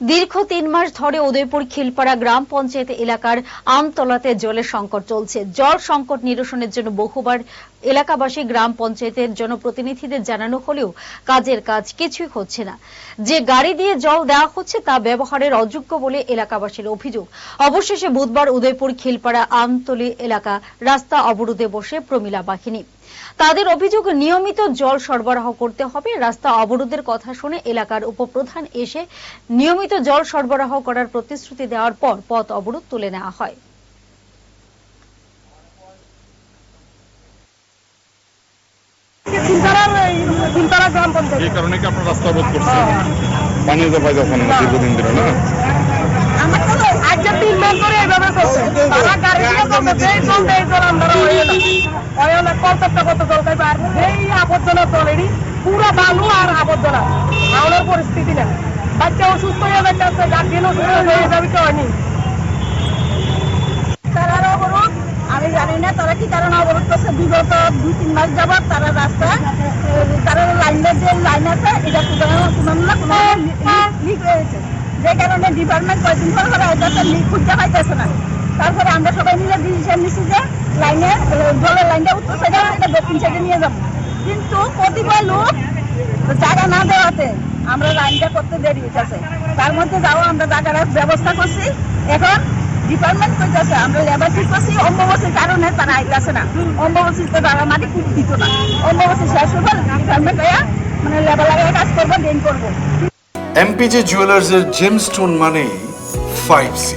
দীর্ঘ তিন মাস ধরে উদয়পুর খিলপাড়া গ্রাম পঞ্চায়েত এলাকার আমতলাতে জলের সংকট চলছে। জল সংকট নিরসনের জন্য বহুবার এলাকাবাসী গ্রাম পঞ্চায়েতের জনপ্রতিনিধিদের জানানো হলেও কাজের কাজ কিছুই হচ্ছে না। যে গাড়ি দিয়ে জল দেওয়া হচ্ছে তা ব্যবহারের অযোগ্য বলে এলাকাবাসীর অভিযোগ। অবশেষে বুধবার উদয়পুর খিলপাড়া আমতলি এলাকা রাস্তা অবরোধে বসে প্রমিলা বাহিনী। তাদের অভিযোগ নিয়মিত জল সরবরাহ করতে হবে। রাস্তা অবরোধের কথা শুনে এলাকার উপপ্রধান এসে নিয়মিত জল সরবরাহ করার প্রতিশ্রুতি দেওয়ার পর পথ অবরোধ তুলে নেওয়া হয়। চিন্তারার এই চিন্তারা গ্রাম পঞ্চায়েত। এই কারণে কি আপনার রাস্তা অবরোধ করছেন? পানি দফায় দফান দীর্ঘদিন ধরে না? আমার তো আজকে তিন মাস ধরে এইভাবে করছে। তারা গাড়ি দিয়ে করছে জল দেয় জল আমরা তারার অবরোধ? আমি জানি না, তারা কি কারণে অবরোধ করছে? বিগত দুই, তিন মাস যাবত তারা রাস্তা তারা লাইনের যে লাইন আছে, এটা কোনো না কোনো লিক হয়েছে। যে কারণে ডিপার্টমেন্ট কয়েকদিন পর লিক খুঁজতে পাইতেছে না। তারপরে আমরা সবাই মিলে ডিসিশন নিচ্ছি যে লাইনের জলের লাইনটা উত্তর সাইডে এটা দক্ষিণ সাইডে নিয়ে যাব। কিন্তু কতিপয় লোক জায়গা না দেওয়াতে আমরা লাইনটা করতে দেরি হইতেছে তার মধ্যে যাও আমরা জায়গার ব্যবস্থা করছি। এখন ডিপার্টমেন্ট করতেছে, আমরা লেবার ঠিক করছি। অম্ববসীর কারণে তারা আইতেছে না। অম্ববসীতে তারা মাটি খুব দিত না। অম্ববসী শেষ হবে ডিপার্টমেন্ট মানে লেবার লাগায় কাজ করব দেন করব। এমপিজে জুয়েলার্সের জেমস্টোন মানেই ফাইভ সি